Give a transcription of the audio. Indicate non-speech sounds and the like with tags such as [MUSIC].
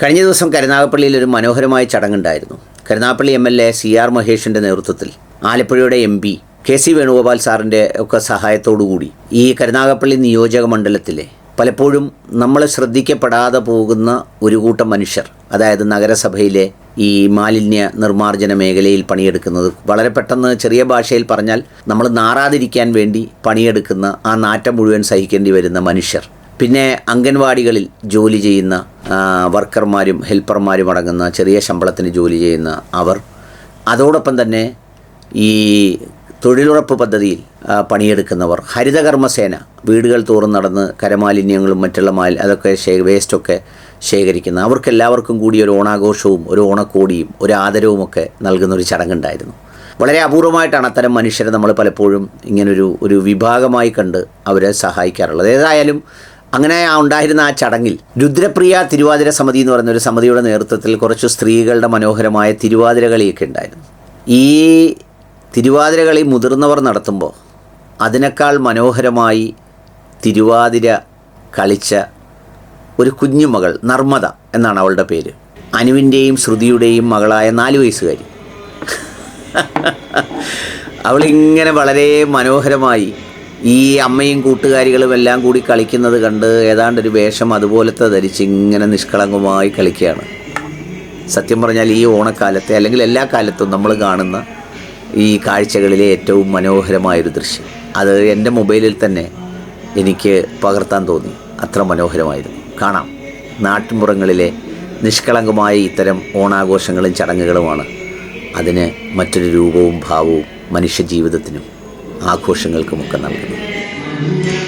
കഴിഞ്ഞ ദിവസം കരുനാഗപ്പള്ളിയിൽ ഒരു മനോഹരമായ ചടങ്ങുണ്ടായിരുന്നു. Karunagappally M L A C R മഹേഷിന്റെ നേതൃത്വത്തിൽ ആലപ്പുഴയുടെ M P K C Venugopal സാറിന്റെ ഒക്കെ സഹായത്തോടുകൂടി ഈ കരുനാഗപ്പള്ളി നിയോജക മണ്ഡലത്തിലെ പലപ്പോഴും നമ്മൾ ശ്രദ്ധിക്കപ്പെടാതെ പോകുന്ന ഒരു കൂട്ടം മനുഷ്യർ അതായത് നഗരസഭയിലെ ഈ മാലിന്യ നിർമ്മാർജന മേഖലയിൽ പണിയെടുക്കുന്നത് വളരെ പെട്ടെന്ന് ചെറിയ ഭാഷയിൽ പറഞ്ഞാൽ നമ്മൾ നാറാതിരിക്കാൻ വേണ്ടി പണിയെടുക്കുന്ന ആ നാറ്റം മുഴുവൻ സഹിക്കേണ്ടി വരുന്ന മനുഷ്യർ. പിന്നെ അംഗൻവാടികളിൽ ജോലി ചെയ്യുന്ന വർക്കർമാരും ഹെൽപ്പർമാരും അടങ്ങുന്ന ചെറിയ ശമ്പളത്തിന് ജോലി ചെയ്യുന്ന അവർ. അതോടൊപ്പം തന്നെ ഈ തൊഴിലുറപ്പ് പദ്ധതിയിൽ പണിയെടുക്കുന്നവർ. ഹരിതകർമ്മസേന വീടുകൾ തോറും നടന്ന് കരമാലിന്യങ്ങളും മറ്റുള്ള മാൽ അതൊക്കെ ശേ വേസ്റ്റൊക്കെ ശേഖരിക്കുന്ന അവർക്കെല്ലാവർക്കും കൂടി ഒരു ഓണാഘോഷവും ഒരു ഓണക്കോടിയും ഒരു ആദരവും ഒക്കെ നൽകുന്ന ഒരു ചടങ്ങുണ്ടായിരുന്നു. വളരെ അപൂർവമായിട്ടാണ് അത്തരം മനുഷ്യരെ നമ്മൾ പലപ്പോഴും ഇങ്ങനൊരു ഒരു വിഭാഗമായി കണ്ട് അവരെ സഹായിക്കാറുള്ളത്. ഏതായാലും അങ്ങനെ ആ ഉണ്ടായിരുന്ന ആ ചടങ്ങിൽ രുദ്രപ്രിയ തിരുവാതിര സമിതി എന്ന് പറയുന്ന ഒരു സമിതിയുടെ നേതൃത്വത്തിൽ കുറച്ച് സ്ത്രീകളുടെ മനോഹരമായ തിരുവാതിര കളിയൊക്കെ ഉണ്ടായിരുന്നു. ഈ തിരുവാതിര കളി മുതിർന്നവർ നടത്തുമ്പോൾ അതിനേക്കാൾ മനോഹരമായി തിരുവാതിര കളിച്ച ഒരു കുഞ്ഞുമകൾ നർമ്മദ എന്നാണ് അവളുടെ പേര്. അനുവിന്റെയും ശ്രുതിയുടെയും മകളായ നാല് വയസ്സുകാരി. [LAUGHS] അവളിങ്ങനെ വളരെ മനോഹരമായി ഈ അമ്മയും കൂട്ടുകാരികളും എല്ലാം കൂടി കളിക്കുന്നത് കണ്ട് ഏതാണ്ടൊരു വേഷം അതുപോലത്തെ ധരിച്ച് ഇങ്ങനെ നിഷ്കളങ്കമായി കളിക്കുകയാണ്. സത്യം പറഞ്ഞാൽ ഈ ഓണക്കാലത്തെ അല്ലെങ്കിൽ എല്ലാ കാലത്തും നമ്മൾ കാണുന്ന ഈ കാഴ്ചകളിലെ ഏറ്റവും മനോഹരമായൊരു ദൃശ്യം. അത് എന്റെ മൊബൈലിൽ തന്നെ എനിക്ക് പകർത്താൻ തോന്നി. അത്ര മനോഹരമായിരുന്നു. കാണാം. നാട്ടിൻപുറങ്ങളിലെ നിഷ്കളങ്കമായ ഇത്തരം ഓണാഘോഷങ്ങളും ചടങ്ങുകളുമാണ് അതിന് മറ്റൊരു രൂപവും ഭാവവും മനുഷ്യ ജീവിതത്തിനും ആഘോഷങ്ങൾക്കുമൊക്കെ നൽകുന്നത്